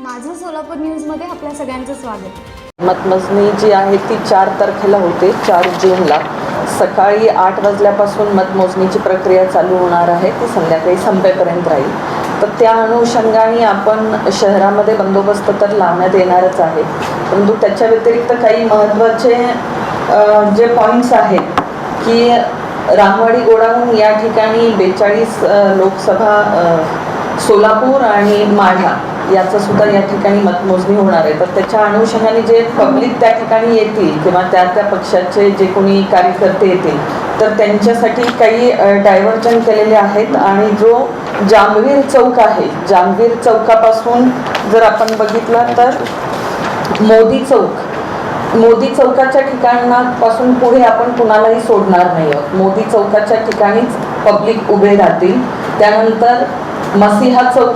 माझं सोलापूर न्यूजमध्ये आपल्या सगळ्यांचं स्वागत. मतमोजणी जी आहे ती चार तारखेला होते चार जूनला. सकाळी आठ वाजल्यापासून मतमोजणीची प्रक्रिया चालू होणार आहे ती संध्याकाळी संपेपर्यंत राहील. तर त्या अनुषंगाने आपण शहरामध्ये बंदोबस्त तर लावण्यात येणारच आहे. परंतु त्याच्या व्यतिरिक्त काही महत्त्वाचे जे पॉईंट्स आहेत की रामवाडी गोडाऊन या ठिकाणी बेचाळीस लोकसभा सोलापूर आणि माढा याचं सुद्धा या ठिकाणी मतमोजणी होणार आहे. तर त्याच्या अनुषंगाने जे पब्लिक त्या ठिकाणी येतील किंवा त्या त्या पक्षाचे जे कोणी कार्यकर्ते येतील तर त्यांच्यासाठी काही डायव्हर्जन केलेले आहेत आणि जो जांभवीर चौक आहे जांभवीर चौकापासून जर आपण बघितलं तर मोदी चौक मोदी चौकाच्या ठिकाणापासून पुढे आपण कुणालाही सोडणार नाही आहोत. मोदी चौकाच्या ठिकाणीच पब्लिक उभे राहतील. त्यानंतर मसिहा चौक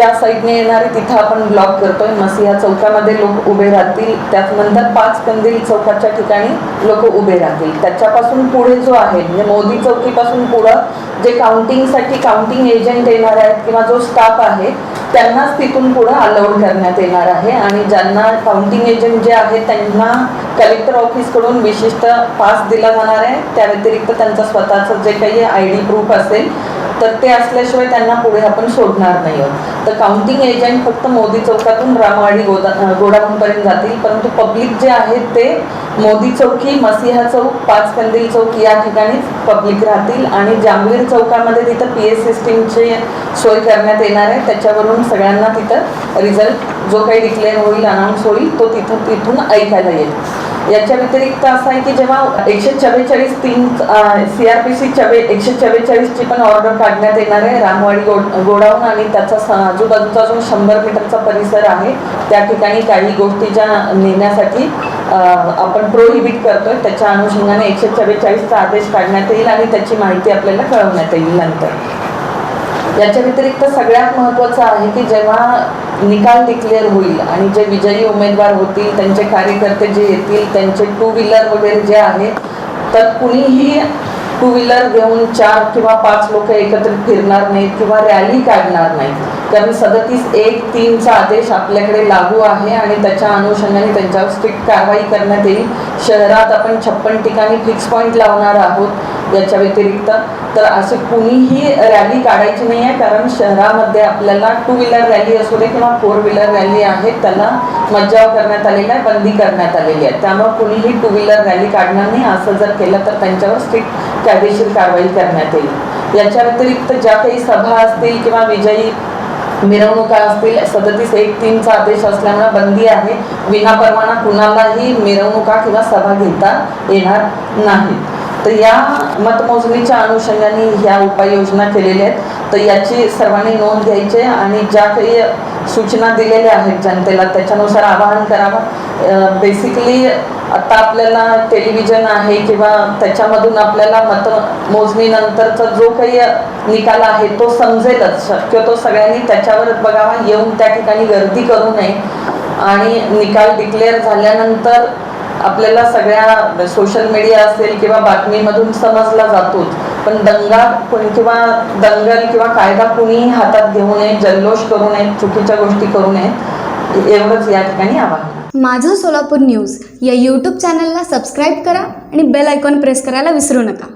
त्या साईडने येणारे तिथं आपण ब्लॉक करतोय. मसिहा चौकामध्ये लोक उभे राहतील. त्यानंतर पाच कंदील चौकाच्या ठिकाणी लोक उभे राहतील. त्याच्यापासून पुढे जो आहे म्हणजे मोदी चौकीपासून पुढं जे काउंटिंगसाठी काउंटिंग एजंट येणार आहेत किंवा जो स्टाफ आहे त्यांनाच तिथून पुढं अलाउड करण्यात येणार आहे. आणि ज्यांना काउंटिंग एजंट जे आहेत त्यांना कलेक्टर ऑफिसकडून विशिष्ट पास दिला जाणार आहे. त्या व्यतिरिक्त त्यांचं स्वतःचं जे काही आय डी प्रूफ असेल तर ते असल्याशिवाय त्यांना पुढे आपण सोडणार नाही आहोत. तर काउंटिंग एजंट फक्त मोदी चौकातून रामवाडी गोदा गोडाऊनपर्यंत जातील परंतु पब्लिक जे आहेत ते मोदी चौकी मसिहा चौक पाच कंदील चौक या ठिकाणीच पब्लिक राहतील आणि जांभवीर चौकामध्ये तिथं पी एस सिस्टीमची सोय करण्यात येणार आहे. त्याच्यावरून सगळ्यांना तिथं रिझल्ट जो काही डिक्लेअर होईल अनाऊन्स होईल तो तिथून तिथून ऐकायला येईल. याच्या व्यतिरिक्त असं आहे की जेव्हा एकशे चव्वेचाळीस तीन सी आर पी सी चव्वे एकशे चव्वेचाळीसची पण ऑर्डर काढण्यात येणार आहे रामवाडी गो गोडाऊन आणि त्याचा आजूबाजूचा जो शंभर मीटरचा परिसर आहे त्या ठिकाणी काही गोष्टी ज्या नेण्यासाठी आपण प्रोहिबिट करतोय त्याच्या अनुषंगाने एकशे चव्वेचाळीसचा आदेश काढण्यात येईल आणि त्याची माहिती आपल्याला कळवण्यात येईल नंतर. याच्या व्यतिरिक्त सगळ्यात महत्त्वाचं आहे की जेव्हा निकाल डिक्लेअर होईल आणि जे विजयी उमेदवार होतील त्यांचे कार्यकर्ते जे येतील त्यांचे टू व्हीलर वगैरे जे आहे तर कुणीही टू व्हीलर घेऊन चार किंवा पाच लोक एकत्रित फिरणार नाहीत किंवा रॅली काढणार नाहीत. कारण सदतीस एक तीनचा आदेश आपल्याकडे लागू आहे आणि त्याच्या अनुषंगाने त्यांच्यावर स्ट्रिक्ट कारवाई करण्यात येईल. शहरात आपण छप्पन ठिकाणी फिक्स पॉईंट लावणार आहोत याच्या व्यतिरिक्त. तर असे कुणीही रॅली काढायची नाही आहे कारण शहरामध्ये आपल्याला टू व्हीलर रॅली असू दे किंवा फोर व्हीलर रॅली आहे त्याला मज्जाव करण्यात आलेला आहे बंदी करण्यात आलेली आहे. त्यामुळे कुणीही टू व्हीलर रॅली काढणार नाही. असं जर केलं तर त्यांच्यावर स्ट्रिक्ट कायदेशीर कारवाई करण्यात येईल. याच्या व्यतिरिक्त ज्या काही सभा असतील किंवा विजयी मिरवणुका असतील सदतीस एक तीनचा आदेश असल्यामुळे बंदी आहे. विनापरवाना कुणालाही मिरवणुका किंवा सभा घेता येणार नाही. तर या मतमोजणीच्या अनुषंगाने ह्या उपाययोजना केलेल्या आहेत. तर याची सर्वांनी नोंद घ्यायची आणि ज्या काही सूचना दिलेल्या आहेत जनतेला त्याच्यानुसार आवाहन करावं. बेसिकली आता आपल्याला टेलिव्हिजन आहे किंवा त्याच्यामधून आपल्याला मत मोजणीनंतरचा जो काही निकाल आहे तो समजेलच. शक्यतो सगळ्यांनी त्याच्यावरच बघावा येऊन त्या ठिकाणी गर्दी करू नये. आणि निकाल डिक्लेअर झाल्यानंतर आपल्याला सगळ्या सोशल मीडिया असेल किंवा बातमीमधून समजला जातोच पण दंगा किंवा दंगल किंवा कायदा कुणीही हातात घेऊ नये जल्लोष करू नये चुकीच्या गोष्टी करू नयेत एवढंच या ठिकाणी आवाहन माझं सोलापूर न्यूज या यूट्यूब चॅनलला सबस्क्राईब करा आणि बेल आयकॉन प्रेस करायला विसरू नका.